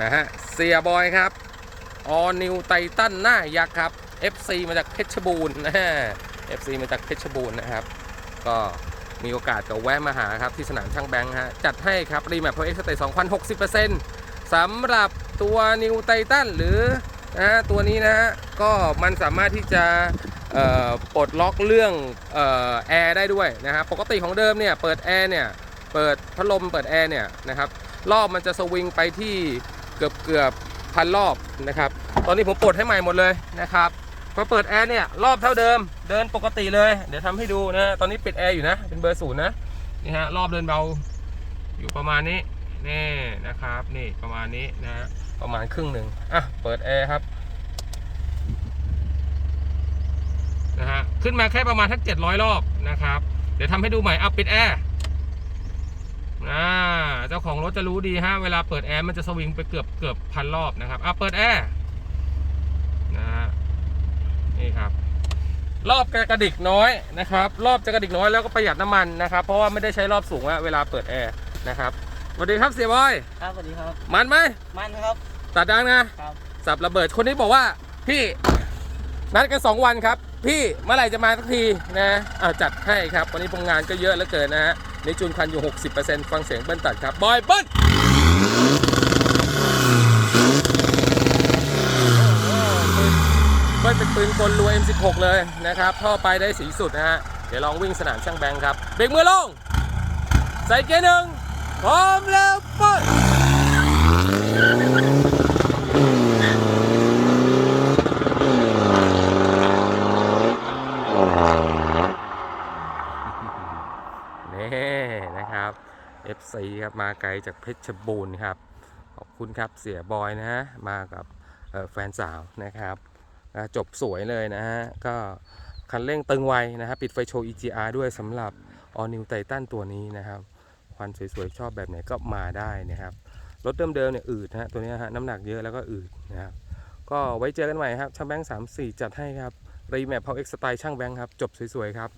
นะฮะเสียบอยครับออนิวไททันหน้ายักษ์ครับ FC มาจากเพชรบูรณ์นะฮะ FC มาจากเพชรบูรณ์นะครับ ก็มีโอกาสก็แวะมาหาครับ ที่สนามช่างแบงค์ฮะ จัดให้ครับ รีแมปเพอร์เอ็กซ์เต2060%สำหรับตัวนิวไททันหรือนะฮะตัวนี้นะฮะ ก็มันสามารถที่จะปลดล็อกเรื่องออแอร์ได้ด้วยนะฮะปกติของเดิมเนี่ย เปิดแอร์เนี่ย เปิดพัดลมเปิดแอร์เนี่ยนะครับรอบมันจะสวิงไปที่ เกือบเกือบพันรอบนะครับ ตอนนี้ผมปลดให้ใหม่หมดเลยนะครับพอเปิดแอร์เนี่ยรอบเท่าเดิม เดินปกติเลย เดี๋ยวทำให้ดูนะ ตอนนี้ปิดแอร์อยู่นะ เป็นเบอร์ศูนย์นะนี่ฮะรอบเดินเบาอยู่ประมาณนี้นี่นะครับนี่ประมาณนี้นะฮะประมาณครึ่งหนึ่งอะเปิดแอร์ครับนะฮะขึ้นมาแค่ประมาณทัก700 รอบนะครับ เดี๋ยวทำให้ดูใหม่อัพปิดแอร์ อ่าเจ้าของรถจะรู้ดีฮะเวลาเปิดแอร์มันจะสวิงไปเกือบเกือบพันรอบนะครับอะเปิดแอร์นะฮะนี่ครับ รอบจะกระดิกน้อยนะครับ รอบจะกระดิกน้อยแล้วก็ประหยัดน้ำมันนะครับ เพราะว่าไม่ได้ใช้รอบสูงอะเวลาเปิดแอร์นะครับสวัสดีครับเสียบอยครับสวัสดีครับ มันไหมมันครับตัดดังนะครับสับระเบิดคนนี้บอกว่า พี่นัดกัน2วันครับ พี่เมื่อไหร่จะมาสักทีนะเอาจัดให้ครับ วันนี้พงงานก็เยอะเหลือเกินนะฮะ ในจูนคันอยู่ 60%ฟังเสียงเบิ้ลตัดครับบอยเบิ้ลเบิ้ลเป็นปืนกลรัว M16 เลยนะครับท่อไปได้สีสุดนะฮะ เดี๋ยวลองวิ่งสนามช่างแบงค์ครับ เบรกมือลง ใส่เกียร์หนึ่งพร้อมแล้วเปิ้ล นี่นะครับ FC ครับมาไกลจากเพชรบูรณ์ครับ ขอบคุณครับเสียบอยนะฮะมากับแฟนสาวนะครับจบสวยเลยนะฮะ ก็คันเร่งตึงไวนะครับปิดไฟโชว์ EGR ด้วยสำหรับ All New Titan ตัวนี้นะครับควันสวยๆ ชอบแบบไหนก็มาได้นะครับ รถเดิมๆเนี่ยอืดนะฮะตัวนี้ฮะน้ำหนักเยอะแล้วก็อืดนะครับก็ไว้เจอกันใหม่ครับช่างแบงค์สามสี่จัดให้ครับ รีแมปเพาเอ็กซ์สไตล์ช่างแบงค์ครับ จบสวยๆ ครับ